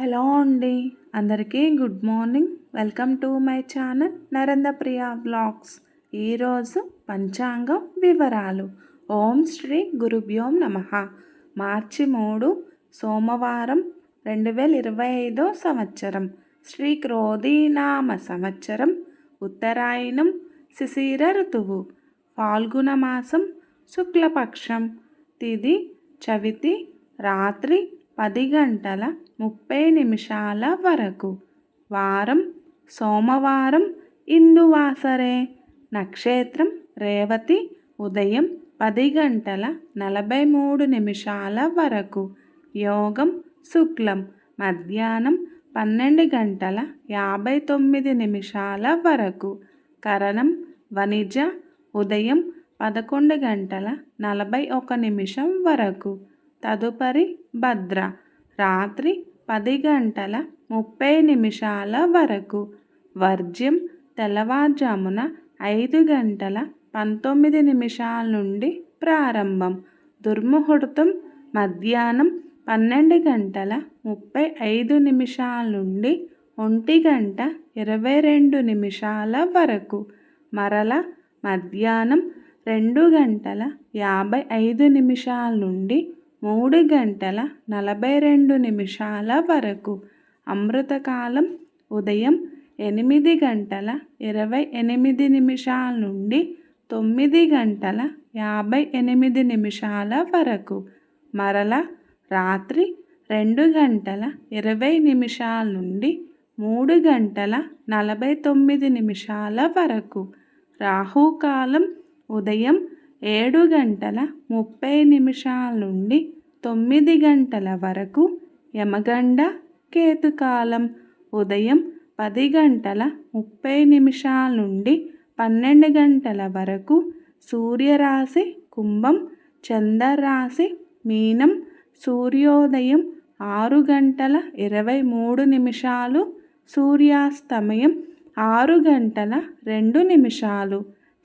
Hello అండి. అందరికీ good morning. Welcome to my channel Narendra Priya blogs ఈరోజు పంచాంగం వివరాలు. ఓం శ్రీ గురుభ్యోం నమ. మార్చి మూడు సోమవారం రెండు వేల ఇరవై ఐదో సంవత్సరం. శ్రీ క్రోధీనామ సంవత్సరం. ఉత్తరాయణం శిశిర ఋతువు. ఫాల్గుణ మాసం శుక్లపక్షం. తిది చవితి రాత్రి పది గంటల ముప్పై నిమిషాల వరకు. వారం సోమవారం ఇందువాసరే. నక్షత్రం రేవతి ఉదయం పది గంటల నలభై మూడు నిమిషాల వరకు. యోగం శుక్లం మధ్యాహ్నం పన్నెండు గంటల యాభై తొమ్మిది నిమిషాల వరకు. కరణం వణిజ ఉదయం పదకొండు గంటల నలభై ఒక నిమిషం వరకు. తదుపరి భద్ర. రాత్రి పది గంటల ముప్పై నిమిషాల వరకు. వర్జ్యం తెల్లవారుజామున ఐదు గంటల పంతొమ్మిది నిమిషాల నుండి ప్రారంభం. దుర్ముహూర్తం మధ్యాహ్నం పన్నెండు గంటల ముప్పై ఐదు నిమిషాల నుండి ఒంటి గంట ఇరవై రెండు నిమిషాల వరకు. మరల మధ్యాహ్నం రెండు గంటల యాభై ఐదు నిమిషాల నుండి మూడు గంటల నలభై రెండు నిమిషాల వరకు. అమృతకాలం ఉదయం ఎనిమిది గంటల ఇరవై ఎనిమిది నిమిషాల నుండి తొమ్మిది గంటల యాభై ఎనిమిది నిమిషాల వరకు. మరల రాత్రి రెండు గంటల ఇరవై నిమిషాల నుండి మూడు గంటల నలభై తొమ్మిది నిమిషాల వరకు. రాహుకాలం ఉదయం ఏడు గంటల ముప్పై నిమిషాల నుండి తొమ్మిది గంటల వరకు యమగండ కేతుకాలం ఉదయం పది గంటల ముప్పై నిమిషాల నుండి పన్నెండు గంటల వరకు సూర్యరాశి కుంభం చంద్రరాశి మీనం సూర్యోదయం ఆరు గంటల ఇరవై మూడు నిమిషాలు సూర్యాస్తమయం ఆరు గంటల రెండు నిమిషాలు